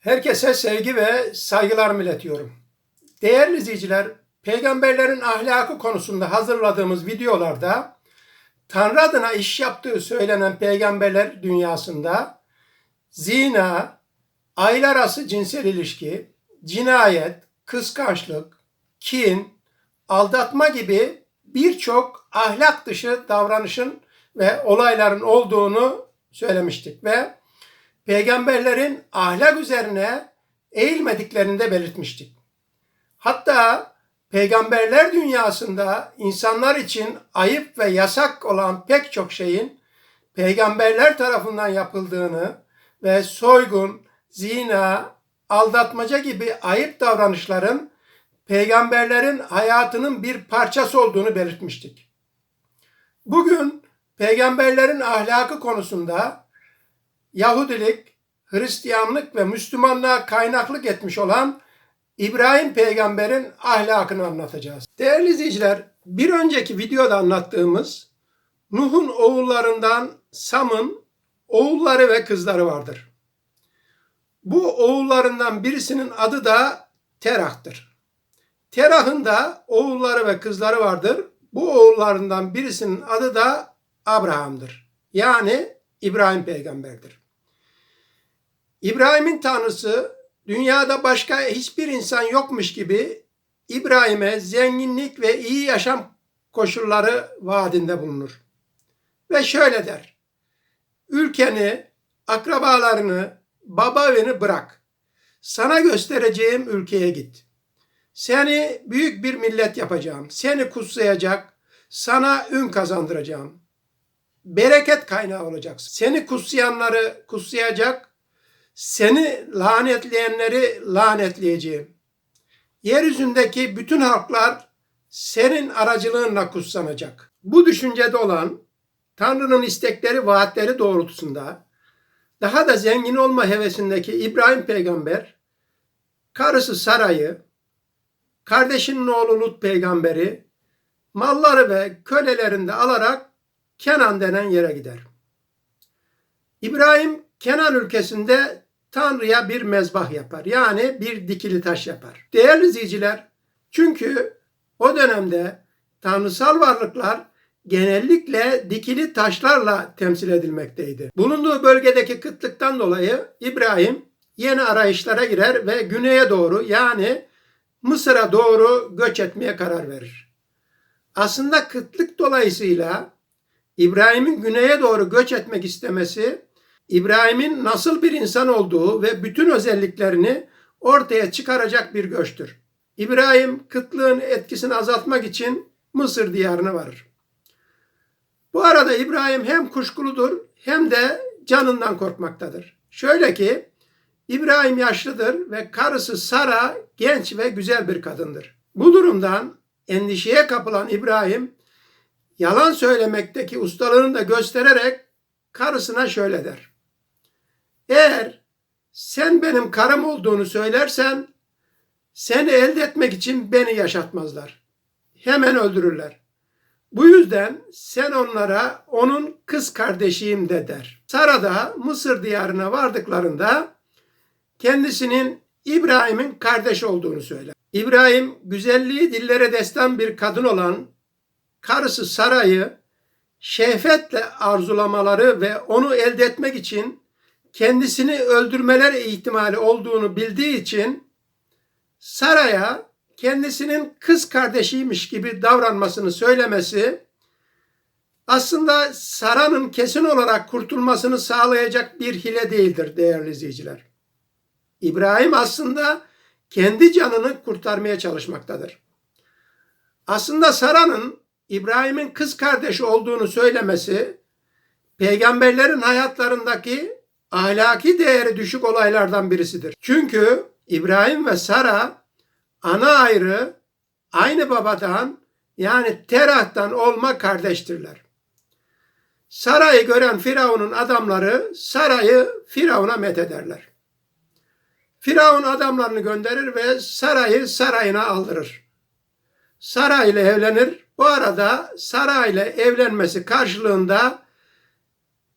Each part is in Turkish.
Herkese sevgi ve saygılarımı iletiyorum. Değerli izleyiciler, peygamberlerin ahlakı konusunda hazırladığımız videolarda Tanrı adına iş yaptığı söylenen peygamberler dünyasında zina, aile arası cinsel ilişki, cinayet, kıskançlık, kin, aldatma gibi birçok ahlak dışı davranışın ve olayların olduğunu söylemiştik ve peygamberlerin ahlak üzerine eğilmediklerini de belirtmiştik. Hatta peygamberler dünyasında insanlar için ayıp ve yasak olan pek çok şeyin peygamberler tarafından yapıldığını ve soygun, zina, aldatmaca gibi ayıp davranışların peygamberlerin hayatının bir parçası olduğunu belirtmiştik. Bugün peygamberlerin ahlakı konusunda Yahudilik, Hristiyanlık ve Müslümanlığa kaynaklık etmiş olan İbrahim peygamberin ahlakını anlatacağız. Değerli izleyiciler, bir önceki videoda anlattığımız Nuh'un oğullarından Sam'ın oğulları ve kızları vardır. Bu oğullarından birisinin adı da Terah'tır. Terah'ın da oğulları ve kızları vardır. Bu oğullarından birisinin adı da Abraham'dır. Yani İbrahim peygamberdir. İbrahim'in tanrısı dünyada başka hiçbir insan yokmuş gibi İbrahim'e zenginlik ve iyi yaşam koşulları vaadinde bulunur. Ve şöyle der. Ülkeni, akrabalarını, baba evini bırak. Sana göstereceğim ülkeye git. Seni büyük bir millet yapacağım. Seni kutsayacak, sana ün kazandıracağım. Bereket kaynağı olacaksın. Seni kutsayanları kutsayacak, seni lanetleyenleri lanetleyeceğim. Yeryüzündeki bütün halklar senin aracılığınla kutsanacak. Bu düşüncede olan Tanrı'nın istekleri, vaatleri doğrultusunda daha da zengin olma hevesindeki İbrahim peygamber karısı Saray'ı, kardeşinin oğlu Lut peygamberi, malları ve kölelerini de alarak Kenan denen yere gider. İbrahim Kenan ülkesinde Tanrı'ya bir mezbah yapar. Yani bir dikili taş yapar. Değerli izleyiciler, çünkü o dönemde tanrısal varlıklar genellikle dikili taşlarla temsil edilmekteydi. Bulunduğu bölgedeki kıtlıktan dolayı İbrahim yeni arayışlara girer ve güneye doğru yani Mısır'a doğru göç etmeye karar verir. Aslında kıtlık dolayısıyla İbrahim'in güneye doğru göç etmek istemesi İbrahim'in nasıl bir insan olduğu ve bütün özelliklerini ortaya çıkaracak bir göçtür. İbrahim kıtlığın etkisini azaltmak için Mısır diyarına varır. Bu arada İbrahim hem kuşkuludur hem de canından korkmaktadır. Şöyle ki İbrahim yaşlıdır ve karısı Sara genç ve güzel bir kadındır. Bu durumdan endişeye kapılan İbrahim yalan söylemekteki ustalığını da göstererek karısına şöyle der. Eğer sen benim karım olduğunu söylersen seni elde etmek için beni yaşatmazlar. Hemen öldürürler. Bu yüzden sen onlara onun kız kardeşiyim de der. Sara da Mısır diyarına vardıklarında kendisinin İbrahim'in kardeş olduğunu söyler. İbrahim güzelliği dillere destan bir kadın olan karısı Sara'yı şehvetle arzulamaları ve onu elde etmek için kendisini öldürmeler ihtimali olduğunu bildiği için Sara'ya kendisinin kız kardeşiymiş gibi davranmasını söylemesi aslında Sara'nın kesin olarak kurtulmasını sağlayacak bir hile değildir değerli izleyiciler. İbrahim aslında kendi canını kurtarmaya çalışmaktadır. Aslında Sara'nın İbrahim'in kız kardeşi olduğunu söylemesi peygamberlerin hayatlarındaki ahlaki değeri düşük olaylardan birisidir. Çünkü İbrahim ve Sara ana ayrı aynı babadan yani Terah'tan olma kardeştirler. Sarayı gören Firavun'un adamları Sarayı Firavun'a methederler. Firavun adamlarını gönderir ve sarayı sarayına aldırır. Sara ile evlenir. Bu arada Sara ile evlenmesi karşılığında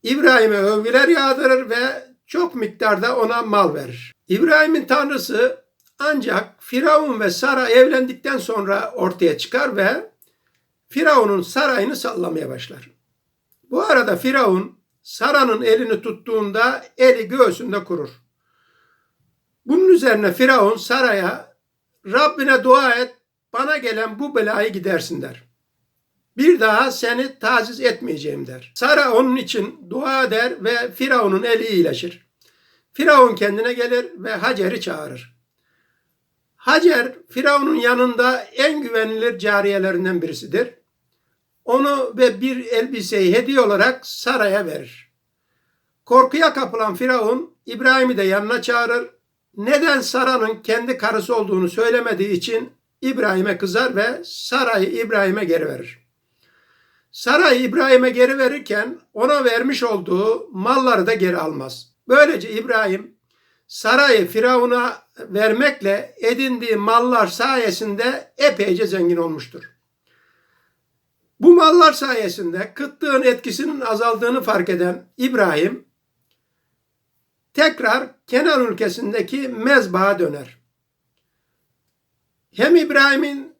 İbrahim'e övgüler yağdırır ve çok miktarda ona mal verir. İbrahim'in tanrısı ancak Firavun ve Sara evlendikten sonra ortaya çıkar ve Firavun'un sarayını sallamaya başlar. Bu arada Firavun Sara'nın elini tuttuğunda eli göğsünde kurur. Bunun üzerine Firavun Sara'ya Rabbine dua et bana gelen bu belayı gidersin der. Bir daha seni taciz etmeyeceğim der. Sara onun için dua eder ve Firavun'un eli iyileşir. Firavun kendine gelir ve Hacer'i çağırır. Hacer Firavun'un yanında en güvenilir cariyelerinden birisidir. Onu ve bir elbiseyi hediye olarak saraya verir. Korkuya kapılan Firavun İbrahim'i de yanına çağırır. Neden Sara'nın kendi karısı olduğunu söylemediği için İbrahim'e kızar ve sarayı İbrahim'e geri verir. Sarayı İbrahim'e geri verirken ona vermiş olduğu malları da geri almaz. Böylece İbrahim sarayı Firavun'a vermekle edindiği mallar sayesinde epeyce zengin olmuştur. Bu mallar sayesinde kıtlığın etkisinin azaldığını fark eden İbrahim tekrar Kenan ülkesindeki mezbaha döner. Hem İbrahim'in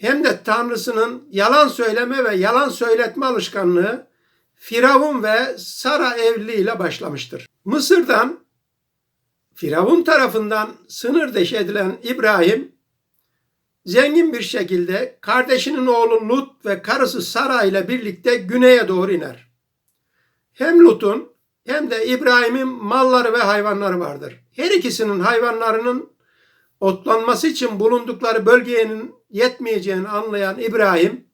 hem de Tanrısının yalan söyleme ve yalan söyletme alışkanlığı Firavun ve Sara evliliğiyle başlamıştır. Mısır'dan Firavun tarafından sınır dışı edilen İbrahim zengin bir şekilde kardeşinin oğlu Lut ve karısı Sara ile birlikte güneye doğru iner. Hem Lut'un hem de İbrahim'in malları ve hayvanları vardır. Her ikisinin hayvanlarının otlanması için bulundukları bölgenin yetmeyeceğini anlayan İbrahim,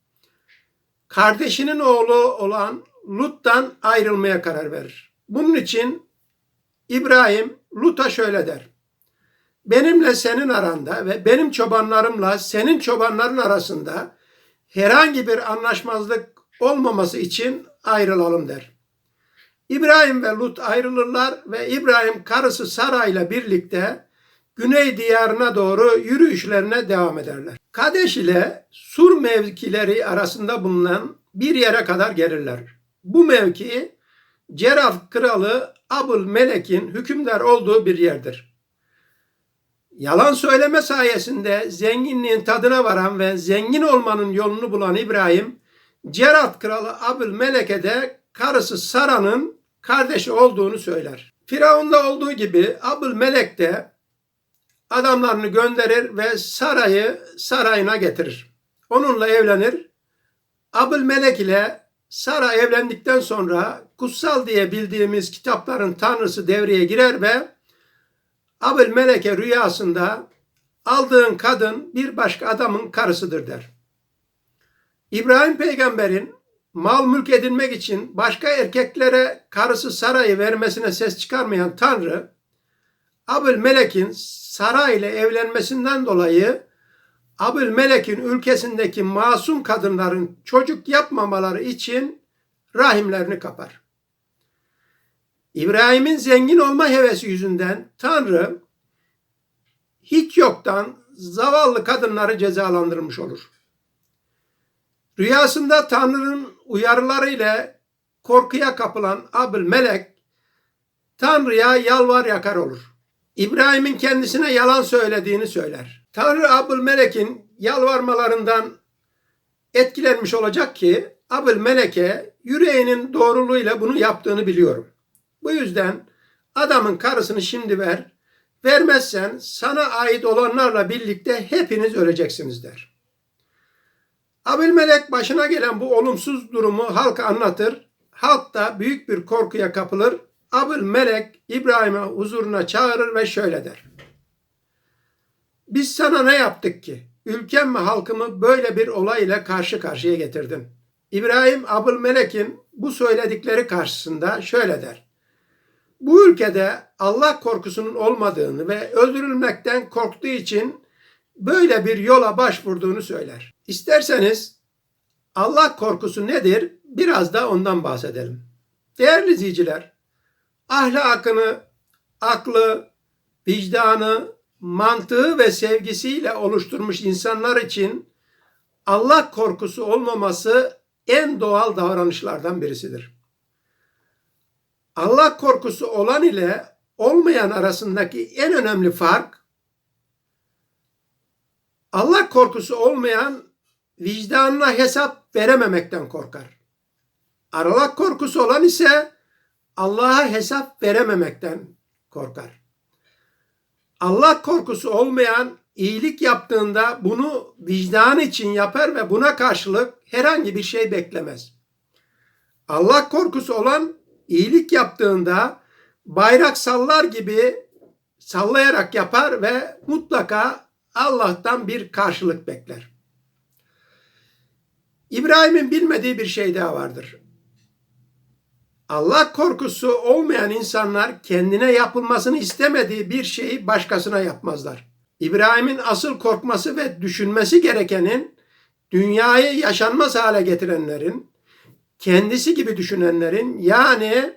kardeşinin oğlu olan Lut'tan ayrılmaya karar verir. Bunun için İbrahim Lut'a şöyle der. Benimle senin aranda ve benim çobanlarımla senin çobanların arasında herhangi bir anlaşmazlık olmaması için ayrılalım der. İbrahim ve Lut ayrılırlar ve İbrahim karısı Sara ile birlikte güney diyarına doğru yürüyüşlerine devam ederler. Kadeş ile Sur mevkileri arasında bulunan bir yere kadar gelirler. Bu mevki Ceraf kralı Abul Melek'in hükümdar olduğu bir yerdir. Yalan söyleme sayesinde zenginliğin tadına varan ve zengin olmanın yolunu bulan İbrahim, Cerat kralı Abul Melek'e de karısı Sara'nın kardeşi olduğunu söyler. Firavun'da olduğu gibi Abul Melek de adamlarını gönderir ve sarayı sarayına getirir. Onunla evlenir. Abul Melek ile Sara evlendikten sonra kutsal diye bildiğimiz kitapların tanrısı devreye girer ve Abul Melek'e rüyasında aldığın kadın bir başka adamın karısıdır der. İbrahim peygamberin mal mülk edinmek için başka erkeklere karısı Sara'yı vermesine ses çıkarmayan Tanrı, Abul Melek'in Sara ile evlenmesinden dolayı Abul Melek'in ülkesindeki masum kadınların çocuk yapmamaları için rahimlerini kapar. İbrahim'in zengin olma hevesi yüzünden Tanrı hiç yoktan zavallı kadınları cezalandırmış olur. Rüyasında Tanrı'nın uyarılarıyla korkuya kapılan Abul Melek Tanrı'ya yalvar yakar olur. İbrahim'in kendisine yalan söylediğini söyler. Tanrı Abul Melek'in yalvarmalarından etkilenmiş olacak ki Abul Melek'e yüreğinin doğruluğuyla bunu yaptığını biliyorum. Bu yüzden adamın karısını şimdi ver. Vermezsen sana ait olanlarla birlikte hepiniz öleceksiniz der. Abilmelek başına gelen bu olumsuz durumu halka anlatır. Halk da büyük bir korkuya kapılır. Abilmelek İbrahim'i huzuruna çağırır ve şöyle der. Biz sana ne yaptık ki? Ülkem ve halkımı böyle bir olay ile karşı karşıya getirdin. İbrahim Abülmelek'in bu söyledikleri karşısında şöyle der. Bu ülkede Allah korkusunun olmadığını ve öldürülmekten korktuğu için böyle bir yola başvurduğunu söyler. İsterseniz Allah korkusu nedir? Biraz da ondan bahsedelim. Değerli izleyiciler, ahlakını, aklı, vicdanı, mantığı ve sevgisiyle oluşturmuş insanlar için Allah korkusu olmaması en doğal davranışlardan birisidir. Allah korkusu olan ile olmayan arasındaki en önemli fark Allah korkusu olmayan vicdanına hesap verememekten korkar. Aralak korkusu olan ise Allah'a hesap verememekten korkar. Allah korkusu olmayan iyilik yaptığında bunu vicdan için yapar ve buna karşılık herhangi bir şey beklemez. Allah korkusu olan iyilik yaptığında bayrak sallar gibi sallayarak yapar ve mutlaka Allah'tan bir karşılık bekler. İbrahim'in bilmediği bir şey daha vardır. Allah korkusu olmayan insanlar kendine yapılmasını istemediği bir şeyi başkasına yapmazlar. İbrahim'in asıl korkması ve düşünmesi gerekenin dünyayı yaşanmaz hale getirenlerin, kendisi gibi düşünenlerin yani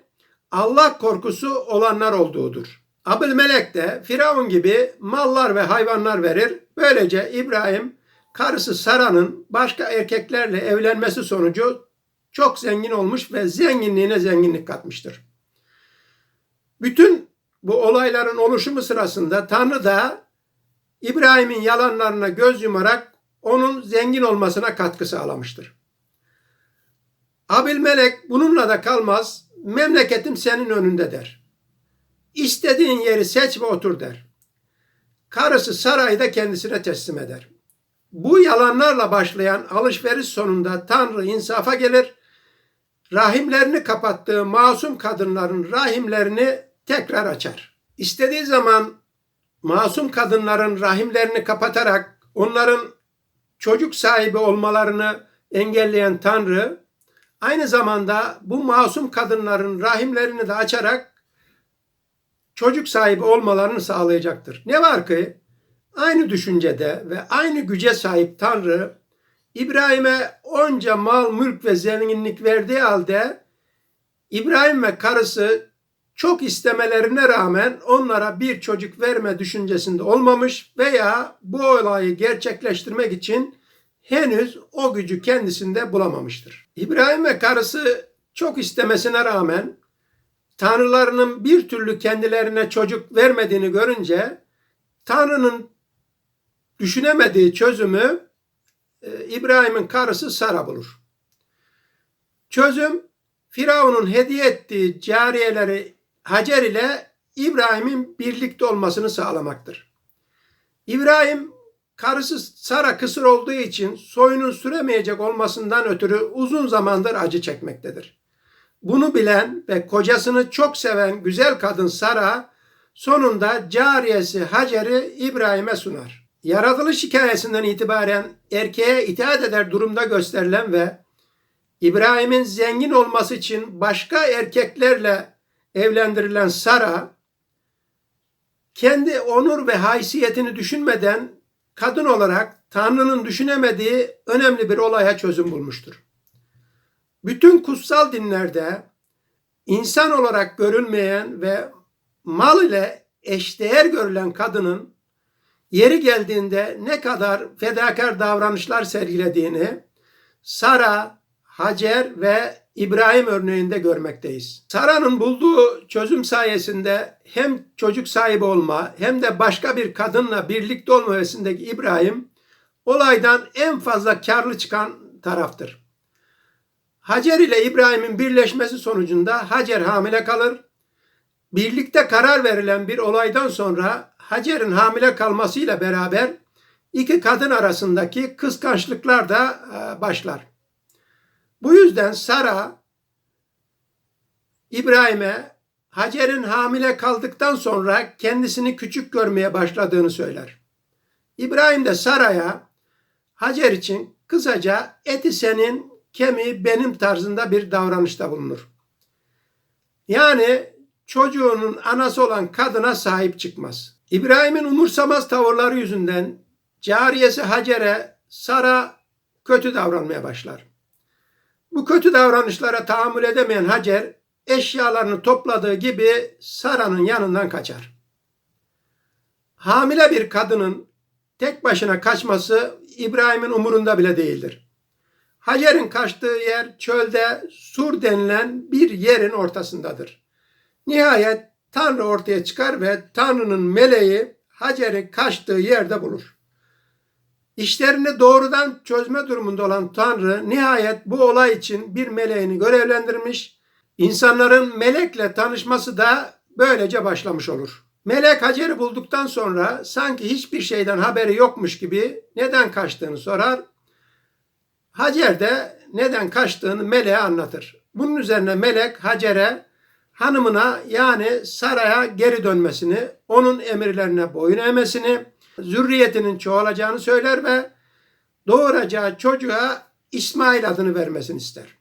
Allah korkusu olanlar olduğudur. Abül Melek de Firavun gibi mallar ve hayvanlar verir. Böylece İbrahim karısı Sara'nın başka erkeklerle evlenmesi sonucu çok zengin olmuş ve zenginliğine zenginlik katmıştır. Bütün bu olayların oluşumu sırasında Tanrı da İbrahim'in yalanlarına göz yumarak onun zengin olmasına katkı sağlamıştır. Abil Melek bununla da kalmaz, memleketim senin önünde der. İstediğin yeri seç ve otur der. Karısı sarayı da kendisine teslim eder. Bu yalanlarla başlayan alışveriş sonunda Tanrı insafa gelir, rahimlerini kapattığı masum kadınların rahimlerini tekrar açar. İstediği zaman masum kadınların rahimlerini kapatarak onların çocuk sahibi olmalarını engelleyen Tanrı aynı zamanda bu masum kadınların rahimlerini de açarak çocuk sahibi olmalarını sağlayacaktır. Ne var ki aynı düşüncede ve aynı güce sahip Tanrı İbrahim'e onca mal, mülk ve zenginlik verdiği halde İbrahim ve karısı çok istemelerine rağmen onlara bir çocuk verme düşüncesinde olmamış veya bu olayı gerçekleştirmek için henüz o gücü kendisinde bulamamıştır. İbrahim ve karısı çok istemesine rağmen tanrılarının bir türlü kendilerine çocuk vermediğini görünce Tanrı'nın düşünemediği çözümü İbrahim'in karısı Sara bulur. Çözüm Firavun'un hediye ettiği cariyeleri Hacer ile İbrahim'in birlikte olmasını sağlamaktır. İbrahim karısı Sara kısır olduğu için soyunun süremeyecek olmasından ötürü uzun zamandır acı çekmektedir. Bunu bilen ve kocasını çok seven güzel kadın Sara sonunda cariyesi Hacer'i İbrahim'e sunar. Yaratılış hikayesinden itibaren erkeğe itaat eder durumda gösterilen ve İbrahim'in zengin olması için başka erkeklerle evlendirilen Sara kendi onur ve haysiyetini düşünmeden kadın olarak Tanrı'nın düşünemediği önemli bir olaya çözüm bulmuştur. Bütün kutsal dinlerde insan olarak görülmeyen ve mal ile eşdeğer görülen kadının yeri geldiğinde ne kadar fedakar davranışlar sergilediğini Sara, Hacer ve İbrahim örneğinde görmekteyiz. Sara'nın bulduğu çözüm sayesinde hem çocuk sahibi olma hem de başka bir kadınla birlikte olma vesindeki İbrahim olaydan en fazla karlı çıkan taraftır. Hacer ile İbrahim'in birleşmesi sonucunda Hacer hamile kalır. Birlikte karar verilen bir olaydan sonra Hacer'in hamile kalmasıyla beraber iki kadın arasındaki kıskançlıklar da e, başlar. Bu yüzden Sara İbrahim'e Hacer'in hamile kaldıktan sonra kendisini küçük görmeye başladığını söyler. İbrahim de Sara'ya Hacer için kısaca eti senin, kemiği benim tarzında bir davranışta bulunur. Yani çocuğunun anası olan kadına sahip çıkmaz. İbrahim'in umursamaz tavırları yüzünden cariyesi Hacer'e Sara kötü davranmaya başlar. Bu kötü davranışlara tahammül edemeyen Hacer eşyalarını topladığı gibi Sara'nın yanından kaçar. Hamile bir kadının tek başına kaçması İbrahim'in umurunda bile değildir. Hacer'in kaçtığı yer çölde Sur denilen bir yerin ortasındadır. Nihayet Tanrı ortaya çıkar ve Tanrı'nın meleği Hacer'in kaçtığı yerde bulur. İşlerini doğrudan çözme durumunda olan Tanrı nihayet bu olay için bir meleğini görevlendirmiş. İnsanların melekle tanışması da böylece başlamış olur. Melek Hacer'i bulduktan sonra sanki hiçbir şeyden haberi yokmuş gibi neden kaçtığını sorar. Hacer de neden kaçtığını meleğe anlatır. Bunun üzerine melek Hacer'e hanımına yani Sara'ya geri dönmesini, onun emirlerine boyun eğmesini, zürriyetinin çoğalacağını söyler ve doğuracağı çocuğa İsmail adını vermesini ister.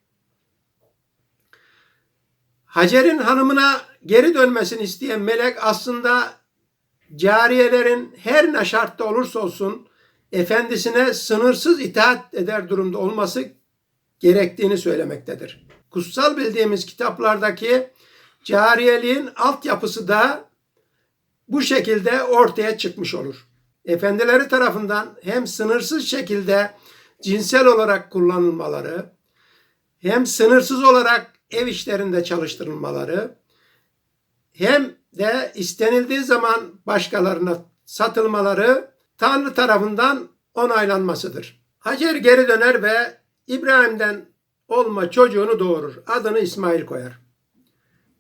Hacer'in hanımına geri dönmesini isteyen melek aslında cariyelerin her ne şartta olursa olsun efendisine sınırsız itaat eder durumda olması gerektiğini söylemektedir. Kutsal bildiğimiz kitaplardaki cariyeliğin altyapısı da bu şekilde ortaya çıkmış olur. Efendileri tarafından hem sınırsız şekilde cinsel olarak kullanılmaları, hem sınırsız olarak ev işlerinde çalıştırılmaları, hem de istenildiği zaman başkalarına satılmaları Tanrı tarafından onaylanmasıdır. Hacer geri döner ve İbrahim'den olma çocuğunu doğurur. Adını İsmail koyar.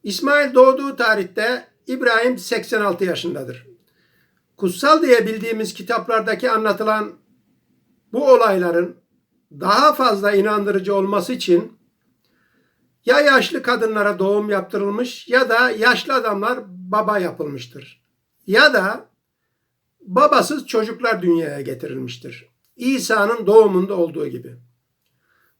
İsmail doğduğu tarihte İbrahim 86 yaşındadır. Kutsal diye bildiğimiz kitaplardaki anlatılan bu olayların daha fazla inandırıcı olması için ya yaşlı kadınlara doğum yaptırılmış ya da yaşlı adamlar baba yapılmıştır. Ya da babasız çocuklar dünyaya getirilmiştir. İsa'nın doğumunda olduğu gibi.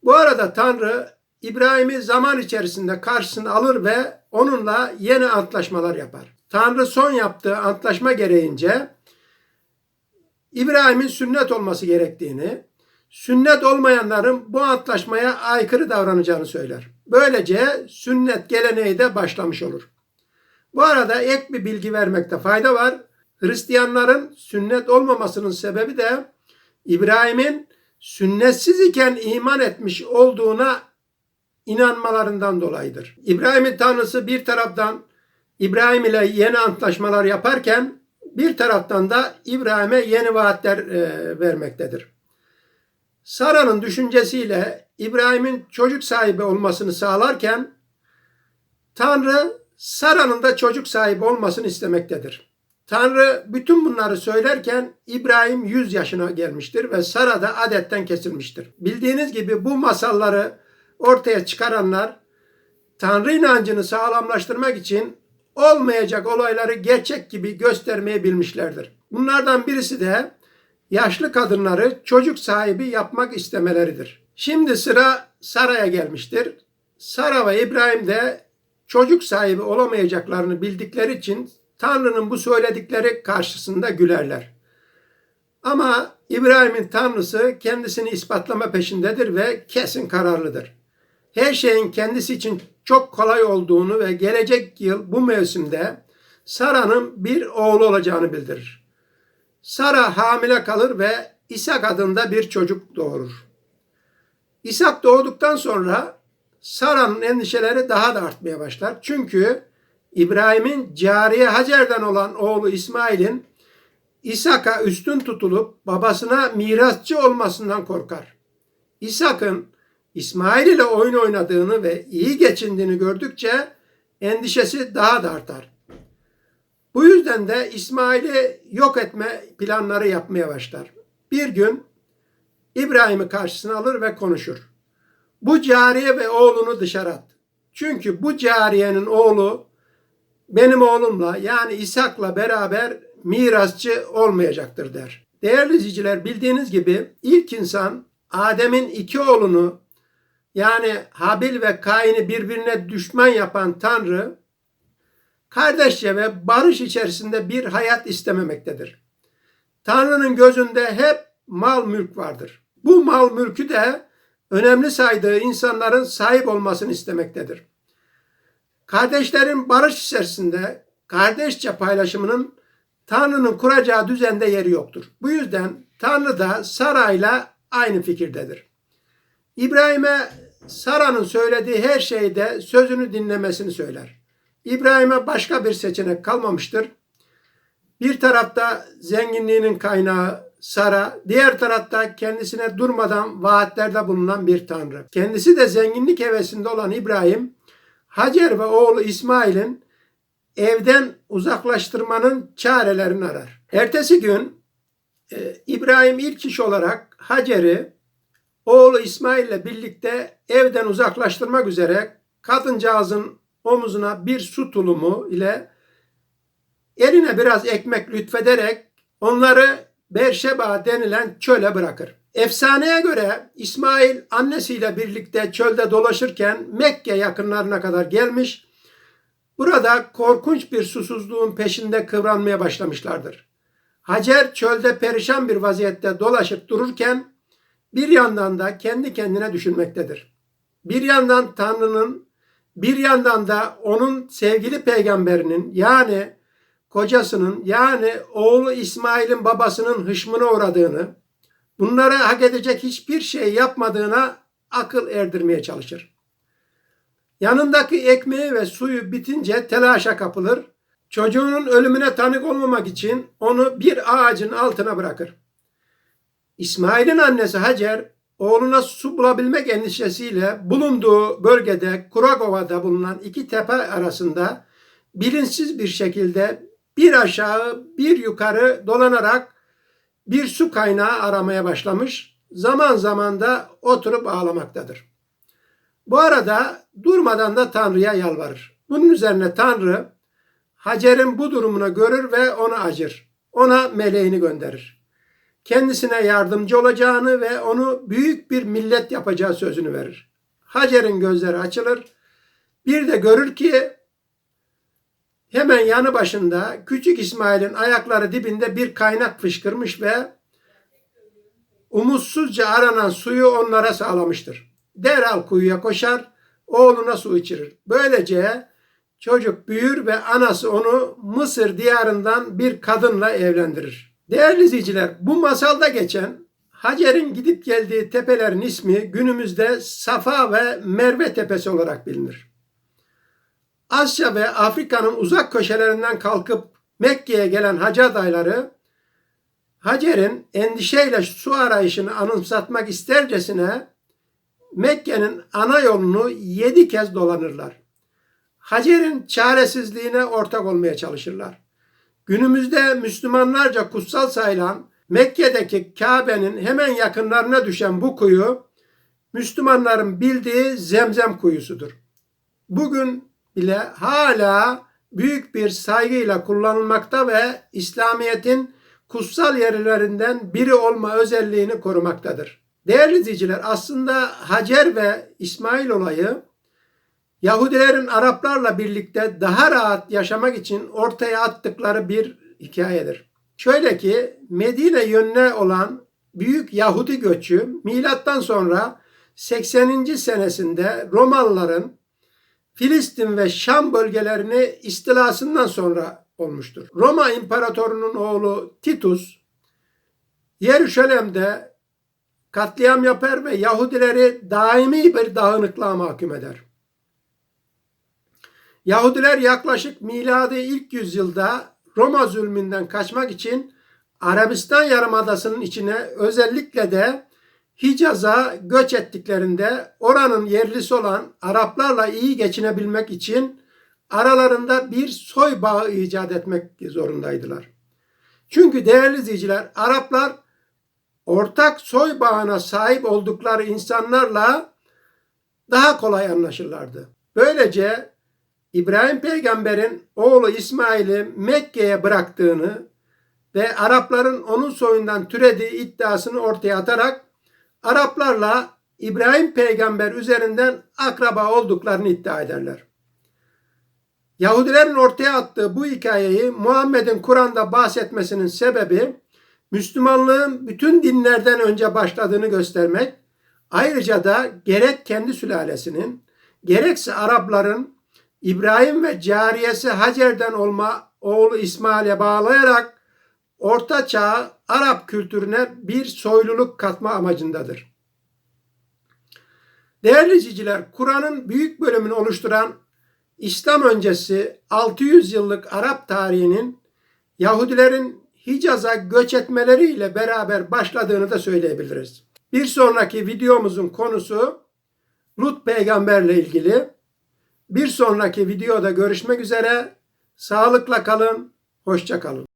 Bu arada Tanrı İbrahim'i zaman içerisinde karşısına alır ve onunla yeni antlaşmalar yapar. Tanrı son yaptığı antlaşma gereğince İbrahim'in sünnet olması gerektiğini, sünnet olmayanların bu antlaşmaya aykırı davranacağını söyler. Böylece sünnet geleneği de başlamış olur. Bu arada ek bir bilgi vermekte fayda var. Hristiyanların sünnet olmamasının sebebi de İbrahim'in sünnetsiz iken iman etmiş olduğuna inanmalarından dolayıdır. İbrahim'in tanrısı bir taraftan İbrahim ile yeni antlaşmalar yaparken bir taraftan da İbrahim'e yeni vaatler e, vermektedir. Sara'nın düşüncesiyle İbrahim'in çocuk sahibi olmasını sağlarken Tanrı Sara'nın da çocuk sahibi olmasını istemektedir. Tanrı bütün bunları söylerken İbrahim 100 yaşına gelmiştir ve Sara da adetten kesilmiştir. Bildiğiniz gibi bu masalları ortaya çıkaranlar Tanrı inancını sağlamlaştırmak için olmayacak olayları gerçek gibi göstermeyi bilmişlerdir. Bunlardan birisi de yaşlı kadınları çocuk sahibi yapmak istemeleridir. Şimdi sıra Sara'ya gelmiştir. Sara ve İbrahim de çocuk sahibi olamayacaklarını bildikleri için Tanrı'nın bu söyledikleri karşısında gülerler. Ama İbrahim'in Tanrısı kendisini ispatlama peşindedir ve kesin kararlıdır. Her şeyin kendisi için çok kolay olduğunu ve gelecek yıl bu mevsimde Sara'nın bir oğlu olacağını bildirir. Sara hamile kalır ve İshak adında bir çocuk doğurur. İshak doğduktan sonra Sara'nın endişeleri daha da artmaya başlar. Çünkü İbrahim'in cariye Hacer'den olan oğlu İsmail'in İshak'a üstün tutulup babasına mirasçı olmasından korkar. İshak'ın İsmail ile oyun oynadığını ve iyi geçindiğini gördükçe endişesi daha da artar. Bu yüzden de İsmail'i yok etme planları yapmaya başlar. Bir gün İbrahim'i karşısına alır ve konuşur. Bu cariye ve oğlunu dışarı at. Çünkü bu cariyenin oğlu benim oğlumla yani İshak'la beraber mirasçı olmayacaktır der. Değerli izleyiciler bildiğiniz gibi ilk insan Adem'in iki oğlunu yani Habil ve Kain'i birbirine düşman yapan Tanrı kardeşçe ve barış içerisinde bir hayat istememektedir. Tanrı'nın gözünde hep mal mülk vardır. Bu mal mülkü de önemli saydığı insanların sahip olmasını istemektedir. Kardeşlerin barış içerisinde kardeşçe paylaşımının Tanrı'nın kuracağı düzende yeri yoktur. Bu yüzden Tanrı da Sara'yla aynı fikirdedir. İbrahim'e Sara'nın söylediği her şeyde sözünü dinlemesini söyler. İbrahim'e başka bir seçenek kalmamıştır. Bir tarafta zenginliğinin kaynağı Sara, diğer tarafta kendisine durmadan vaatlerde bulunan bir tanrı. Kendisi de zenginlik hevesinde olan İbrahim, Hacer ve oğlu İsmail'in evden uzaklaştırmanın çarelerini arar. Ertesi gün e, İbrahim ilk iş olarak Hacer'i oğlu İsmail ile birlikte evden uzaklaştırmak üzere kadıncağızın omuzuna bir su tulumu ile eline biraz ekmek lütfederek onları Berşeba denilen çöle bırakır. Efsaneye göre İsmail annesiyle birlikte çölde dolaşırken Mekke yakınlarına kadar gelmiş. Burada korkunç bir susuzluğun peşinde kıvranmaya başlamışlardır. Hacer çölde perişan bir vaziyette dolaşıp dururken bir yandan da kendi kendine düşünmektedir. Bir yandan Tanrı'nın, bir yandan da onun sevgili peygamberinin yani kocasının yani oğlu İsmail'in babasının hışmına uğradığını, bunları hak edecek hiçbir şey yapmadığına akıl erdirmeye çalışır. Yanındaki ekmeği ve suyu bitince telaşa kapılır. Çocuğunun ölümüne tanık olmamak için onu bir ağacın altına bırakır. İsmail'in annesi Hacer oğluna su bulabilmek endişesiyle bulunduğu bölgede Kuragova'da bulunan iki tepe arasında bilinçsiz bir şekilde bir aşağı bir yukarı dolanarak bir su kaynağı aramaya başlamış. Zaman zaman da oturup ağlamaktadır. Bu arada durmadan da Tanrı'ya yalvarır. Bunun üzerine Tanrı Hacer'in bu durumunu görür ve ona acır. Ona meleğini gönderir. Kendisine yardımcı olacağını ve onu büyük bir millet yapacağı sözünü verir. Hacer'in gözleri açılır. Bir de görür ki Hemen yanı başında küçük İsmail'in ayakları dibinde bir kaynak fışkırmış ve umutsuzca aranan suyu onlara sağlamıştır. Derhal kuyuya koşar, oğluna su içirir. Böylece çocuk büyür ve anası onu Mısır diyarından bir kadınla evlendirir. Değerli izleyiciler, bu masalda geçen Hacer'in gidip geldiği tepelerin ismi günümüzde Safa ve Merve Tepesi olarak bilinir. Asya ve Afrika'nın uzak köşelerinden kalkıp Mekke'ye gelen hacı adayları Hacer'in endişeyle su arayışını anımsatmak istercesine Mekke'nin ana yolunu yedi kez dolanırlar. Hacer'in çaresizliğine ortak olmaya çalışırlar. Günümüzde Müslümanlarca kutsal sayılan Mekke'deki Kabe'nin hemen yakınlarına düşen bu kuyu Müslümanların bildiği zemzem kuyusudur. Bugün bile hala büyük bir saygıyla kullanılmakta ve İslamiyet'in kutsal yerlerinden biri olma özelliğini korumaktadır. Değerli izleyiciler aslında Hacer ve İsmail olayı Yahudilerin Araplarla birlikte daha rahat yaşamak için ortaya attıkları bir hikayedir. Şöyle ki Medine yönüne olan büyük Yahudi göçü milattan sonra 80. senesinde Romalıların Filistin ve Şam bölgelerini istilasından sonra olmuştur. Roma İmparatorunun oğlu Titus Yeruşalim'de katliam yapar ve Yahudileri daimi bir dağınıklığa mahkum eder. Yahudiler yaklaşık miladi ilk yüzyılda Roma zulmünden kaçmak için Arabistan Yarımadası'nın içine özellikle de Hicaz'a göç ettiklerinde oranın yerlisi olan Araplarla iyi geçinebilmek için aralarında bir soy bağı icat etmek zorundaydılar. Çünkü değerli izleyiciler Araplar ortak soy bağına sahip oldukları insanlarla daha kolay anlaşırlardı. Böylece İbrahim peygamberin oğlu İsmail'i Mekke'ye bıraktığını ve Arapların onun soyundan türediği iddiasını ortaya atarak Araplarla İbrahim peygamber üzerinden akraba olduklarını iddia ederler. Yahudilerin ortaya attığı bu hikayeyi Muhammed'in Kur'an'da bahsetmesinin sebebi Müslümanlığın bütün dinlerden önce başladığını göstermek, ayrıca da gerek kendi sülalesinin, gerekse Arapların İbrahim ve cariyesi Hacer'den olma oğlu İsmail'e bağlayarak Orta Çağ Arap kültürüne bir soyluluk katma amacındadır. Değerli izleyiciler, Kur'an'ın büyük bölümünü oluşturan İslam öncesi 600 yıllık Arap tarihinin Yahudilerin Hicaz'a göç etmeleriyle beraber başladığını da söyleyebiliriz. Bir sonraki videomuzun konusu Lut peygamberle ilgili. Bir sonraki videoda görüşmek üzere. Sağlıkla kalın, hoşça kalın.